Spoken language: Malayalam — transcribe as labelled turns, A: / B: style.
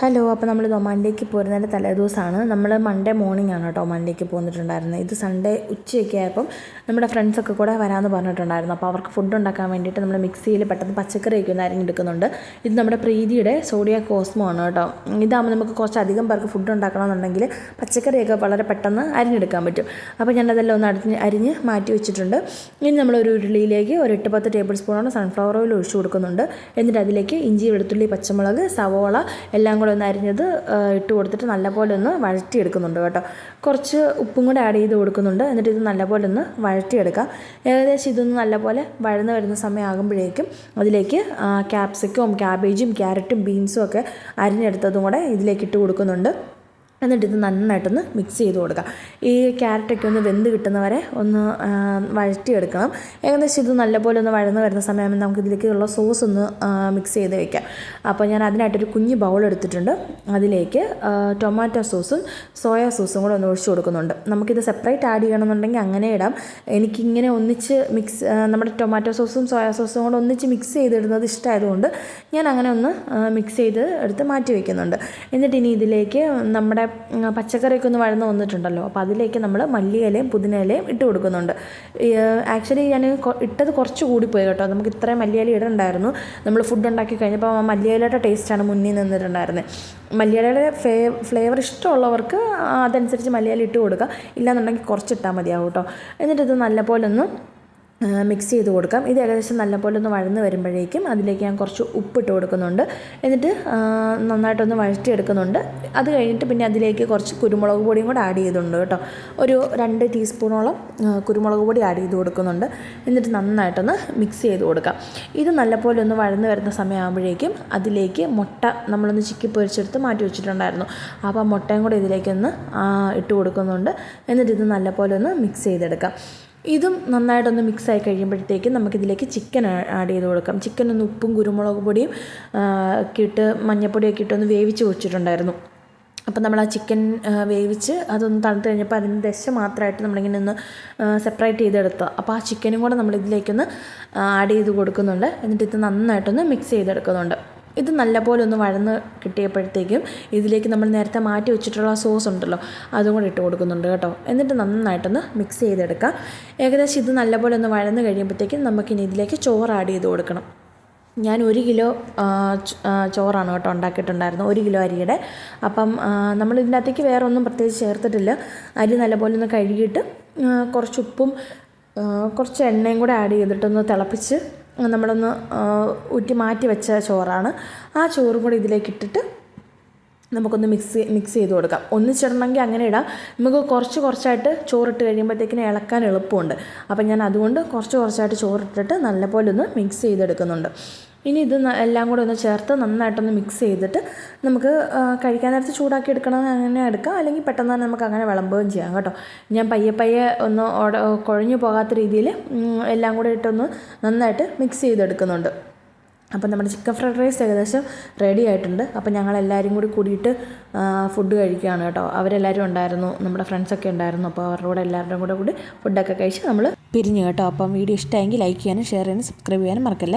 A: ഹലോ അപ്പോൾ നമ്മൾ ഒമാനിലേക്ക് പോരുന്നതിന്റെ തലേദിവസമാണ് നമ്മൾ മൺഡേ മോർണിംഗ് ആണ് കേട്ടോ ഒമാനിലേക്ക് പോന്നിട്ടുണ്ടായിരുന്നത്. ഇത് സൺഡേ ഉച്ചയൊക്കെ ആയപ്പം നമ്മുടെ ഫ്രണ്ട്സൊക്കെ കൂടെ വരാമെന്ന് പറഞ്ഞിട്ടുണ്ടായിരുന്നു. അപ്പോൾ അവർക്ക് ഫുഡ് ഉണ്ടാക്കാൻ വേണ്ടിയിട്ട് നമ്മൾ മിക്സിയിൽ പെട്ടെന്ന് പച്ചക്കറിയൊക്കെ ഒന്ന് അരിഞ്ഞെടുക്കുന്നുണ്ട് ഇത് നമ്മുടെ പ്രീതിയുടെ സോഡിയ കോസ്മോ ആണ് കേട്ടോ ഇതാകുമ്പോൾ നമുക്ക് കുറച്ച് അധികം പേർക്ക് ഫുഡ് ഉണ്ടാക്കണമെന്നുണ്ടെങ്കിൽ പച്ചക്കറിയൊക്കെ വളരെ പെട്ടെന്ന് അരിഞ്ഞെടുക്കാൻ പറ്റും. അപ്പോൾ ഞാനതെല്ലാം ഒന്ന് അടിഞ്ഞ് അരിഞ്ഞ് മാറ്റി വെച്ചിട്ടുണ്ട്. ഇനി നമ്മൾ ഒരു ഉരുളിയിലേക്ക് ഒരു എട്ട് പത്ത് ടേബിൾ സ്പൂണോളം സൺഫ്ലവർ ഓയിൽ ഒഴിച്ചു കൊടുക്കുന്നുണ്ട്. എന്നിട്ട് അതിലേക്ക് ഇഞ്ചി വെളുത്തുള്ളി പച്ചമുളക് സവോള എല്ലാം കൂടെ ഒന്ന് അരിഞ്ഞത് ഇട്ട് കൊടുത്തിട്ട് നല്ലപോലെ ഒന്ന് വഴറ്റിയെടുക്കുന്നുണ്ട് കേട്ടോ. കുറച്ച് ഉപ്പും കൂടെ ആഡ് ചെയ്ത് കൊടുക്കുന്നുണ്ട്. എന്നിട്ട് ഇത് നല്ലപോലെ ഒന്ന് വഴറ്റിയെടുക്കാം. ഏകദേശം ഇതൊന്ന് നല്ലപോലെ വഴന്ന് വരുന്ന സമയമാകുമ്പോഴേക്കും അതിലേക്ക് ക്യാപ്സിക്കവും ക്യാബേജും ക്യാരറ്റും ബീൻസും ഒക്കെ അരിഞ്ഞെടുത്തതും കൂടെ ഇതിലേക്ക് ഇട്ട് കൊടുക്കുന്നുണ്ട്. എന്നിട്ട് ഇത് നന്നായിട്ടൊന്ന് മിക്സ് ചെയ്ത് കൊടുക്കുക. ഈ ക്യാരറ്റൊക്കെ ഒന്ന് വെന്ത് കിട്ടുന്നവരെ ഒന്ന് വഴറ്റിയെടുക്കണം. ഏകദേശം ഇത് നല്ലപോലെ ഒന്ന് വഴന്ന് വരുന്ന സമയം നമുക്ക് ഇതിലേക്കുള്ള സോസ് ഒന്ന് മിക്സ് ചെയ്ത് വയ്ക്കാം അപ്പോൾ ഞാൻ അതിനായിട്ടൊരു കുഞ്ഞ് ബൗൾ എടുത്തിട്ടുണ്ട്. അതിലേക്ക് ടൊമാറ്റോ സോസും സോയ സോസും കൂടെ ഒന്ന് ഒഴിച്ചു കൊടുക്കുന്നുണ്ട്. നമുക്കിത് സെപ്പറേറ്റ് ആഡ് ചെയ്യണമെന്നുണ്ടെങ്കിൽ അങ്ങനെ ഇടാം. എനിക്കിങ്ങനെ ഒന്നിച്ച് മിക്സ് നമ്മുടെ ടൊമാറ്റോ സോസും സോയാ സോസും കൂടെ ഒന്നിച്ച് മിക്സ് ചെയ്തിടുന്നത് ഇഷ്ടമായതുകൊണ്ട് ഞാൻ അങ്ങനെ ഒന്ന് മിക്സ് ചെയ്ത് എടുത്ത് മാറ്റി വയ്ക്കുന്നുണ്ട് എന്നിട്ട് ഇനി ഇതിലേക്ക് നമ്മുടെ പച്ചക്കറിയൊക്കെ ഒന്ന് വഴന്ന് വന്നിട്ടുണ്ടല്ലോ. അപ്പോൾ അതിലേക്ക് നമ്മൾ മല്ലിയിലയും പുതിനയിലയും ഇട്ട് കൊടുക്കുന്നുണ്ട്. ആക്ച്വലി ഞാൻ ഇട്ടത് കുറച്ച് കൂടിപ്പോയി കേട്ടോ. നമുക്ക് ഇത്രയും മല്ലിയില ഇടണ്ടായിരുന്നു. നമ്മൾ ഫുഡ് ഉണ്ടാക്കി കഴിഞ്ഞപ്പോൾ മല്ലിയിലയുടെ ടേസ്റ്റാണ് മുന്നിൽ നിന്നിട്ടുണ്ടായിരുന്നത് മല്ലിയിലയുടെ ഫേ ഫ്ലേവർ ഇഷ്ടമുള്ളവർക്ക് അതനുസരിച്ച് മല്ലിയില ഇട്ട് കൊടുക്കുക ഇല്ലാന്നുണ്ടെങ്കിൽ കുറച്ചിട്ടാൽ മതിയാവും കേട്ടോ. എന്നിട്ടിത് നല്ലപോലെ ഒന്ന് മിക്സ് ചെയ്ത് കൊടുക്കാം. ഇത് ഏകദേശം നല്ലപോലെ ഒന്ന് വഴന്ന് വരുമ്പോഴേക്കും അതിലേക്ക് ഞാൻ കുറച്ച് ഉപ്പിട്ട് കൊടുക്കുന്നുണ്ട്. എന്നിട്ട് നന്നായിട്ടൊന്ന് വഴറ്റിയെടുക്കുന്നുണ്ട്. അത് കഴിഞ്ഞിട്ട് പിന്നെ അതിലേക്ക് കുറച്ച് കുരുമുളക് പൊടിയും കൂടെ ആഡ് ചെയ്തിട്ടുണ്ട് കേട്ടോ. ഒരു രണ്ട് ടീസ്പൂണോളം കുരുമുളക് പൊടി ആഡ് ചെയ്ത് കൊടുക്കുന്നുണ്ട്. എന്നിട്ട് നന്നായിട്ടൊന്ന് മിക്സ് ചെയ്ത് കൊടുക്കാം. ഇത് നല്ലപോലെ ഒന്ന് വഴന്ന് വരുന്ന സമയമാകുമ്പോഴേക്കും അതിലേക്ക് മുട്ട നമ്മളൊന്ന് ചിക്കി പൊരിച്ചെടുത്ത് മാറ്റി വെച്ചിട്ടുണ്ടായിരുന്നു. അപ്പോൾ ആ മുട്ടയും കൂടെ ഇതിലേക്കൊന്ന് ഇട്ട് കൊടുക്കുന്നുണ്ട്. എന്നിട്ട് ഇത് നല്ലപോലെ ഒന്ന് മിക്സ് ചെയ്തെടുക്കാം. ഇതും നന്നായിട്ടൊന്ന് മിക്സ് ആയി കഴിയുമ്പോഴത്തേക്കും നമുക്കിതിലേക്ക് ചിക്കൻ ആഡ് ചെയ്ത് കൊടുക്കാം. ചിക്കൻ ഒന്ന് ഉപ്പും കുരുമുളക് പൊടിയും ഒക്കെ ഇട്ട് മഞ്ഞൾപ്പൊടിയൊക്കെ ഇട്ടൊന്ന് വേവിച്ച് വെച്ചിട്ടുണ്ടായിരുന്നു അപ്പം നമ്മൾ ആ ചിക്കൻ വേവിച്ച് അതൊന്ന് തണുത്ത് കഴിഞ്ഞപ്പോൾ അതിന്റെ ദശ മാത്രമായിട്ട് നമ്മളിങ്ങനെ ഒന്ന് സെപ്പറേറ്റ് ചെയ്തെടുത്തു അപ്പോൾ ആ ചിക്കനും കൂടെ നമ്മൾ ഇതിലേക്കൊന്ന് ആഡ് ചെയ്ത് കൊടുക്കുന്നുണ്ട്. എന്നിട്ട് ഇത് നന്നായിട്ടൊന്ന് മിക്സ് ചെയ്തെടുക്കുന്നുണ്ട്. ഇത് നല്ലപോലെ ഒന്ന് വഴന്ന് കിട്ടിയപ്പോഴത്തേക്കും ഇതിലേക്ക് നമ്മൾ നേരത്തെ മാറ്റി വെച്ചിട്ടുള്ള സോസ് ഉണ്ടല്ലോ അതും കൂടെ ഇട്ട് കൊടുക്കുന്നുണ്ട് കേട്ടോ. എന്നിട്ട് നന്നായിട്ടൊന്ന് മിക്സ് ചെയ്തെടുക്കാം. ഏകദേശം ഇത് നല്ലപോലെ ഒന്ന് വഴന്ന് കഴിയുമ്പോഴത്തേക്കും നമുക്കിനി ഇതിലേക്ക് ചോറ് ആഡ് ചെയ്ത് കൊടുക്കണം. ഞാൻ ഒരു കിലോ ചോറാണ് കേട്ടോ ഉണ്ടാക്കിയിട്ടുണ്ടായിരുന്നു ഒരു കിലോ അരിയുടെ. അപ്പം നമ്മൾ ഇതിന്റെ അകത്തേക്ക് വേറെ ഒന്നും പ്രത്യേകിച്ച് ചേർത്തിട്ടില്ല. അരി നല്ലപോലെ ഒന്ന് കഴുകിയിട്ട് കുറച്ച് ഉപ്പും കുറച്ച് എണ്ണയും കൂടെ ആഡ് ചെയ്തിട്ടൊന്ന് തിളപ്പിച്ച് നമ്മളൊന്ന് ഊറ്റി മാറ്റി വെച്ച ചോറാണ്. ആ ചോറും കൂടി ഇതിലേക്ക് ഇട്ടിട്ട് നമുക്കൊന്ന് മിക്സ് മിക്സ് ചെയ്ത് കൊടുക്കാം. ഒന്നിച്ചിടണമെങ്കിൽ അങ്ങനെ ഇടാം. നമുക്ക് കുറച്ച് കുറച്ചായിട്ട് ചോറിട്ട് കഴിയുമ്പോഴത്തേക്കിന് ഇളക്കാൻ എളുപ്പമുണ്ട്. അപ്പം ഞാൻ അതുകൊണ്ട് കുറച്ച് കുറച്ചായിട്ട് ചോറിട്ടിട്ട് നല്ലപോലെ ഒന്ന് മിക്സ് ചെയ്തെടുക്കുന്നുണ്ട്. ഇനി ഇത് എല്ലാം കൂടെ ഒന്ന് ചേർത്ത് നന്നായിട്ടൊന്ന് മിക്സ് ചെയ്തിട്ട് നമുക്ക് കഴിക്കാൻ നേരത്ത് ചൂടാക്കി എടുക്കണമെങ്കിൽ അങ്ങനെ എടുക്കാം. അല്ലെങ്കിൽ പെട്ടെന്ന് തന്നെ നമുക്ക് അങ്ങനെ വിളമ്പുകയും ചെയ്യാം കേട്ടോ. ഞാൻ പയ്യെ പയ്യെ ഒന്ന് കുഴഞ്ഞു പോകാത്ത രീതിയിൽ എല്ലാം കൂടെ ഇട്ടൊന്ന് നന്നായിട്ട് മിക്സ് ചെയ്തെടുക്കുന്നുണ്ട്. അപ്പം നമ്മുടെ ചിക്കൻ ഫ്രൈഡ് റൈസ് ഏകദേശം റെഡി ആയിട്ടുണ്ട്. അപ്പം ഞങ്ങൾ എല്ലാവരും കൂടി കൂടിയിട്ട് ഫുഡ് കഴിക്കുകയാണ് കേട്ടോ. അവരെല്ലാവരും ഉണ്ടായിരുന്നു നമ്മുടെ ഫ്രണ്ട്സൊക്കെ ഉണ്ടായിരുന്നു. അപ്പോൾ അവരുടെ കൂടെ എല്ലാവരുടെയും കൂടെ കൂടി ഫുഡൊക്കെ കഴിച്ച് നമ്മൾ പിരിഞ്ഞു കേട്ടോ. അപ്പം വീഡിയോ ഇഷ്ടമായെങ്കിൽ ലൈക്ക് ചെയ്യാനും ഷെയർ ചെയ്യാനും സബ്സ്ക്രൈബ് ചെയ്യാനും മറക്കല്ലേ?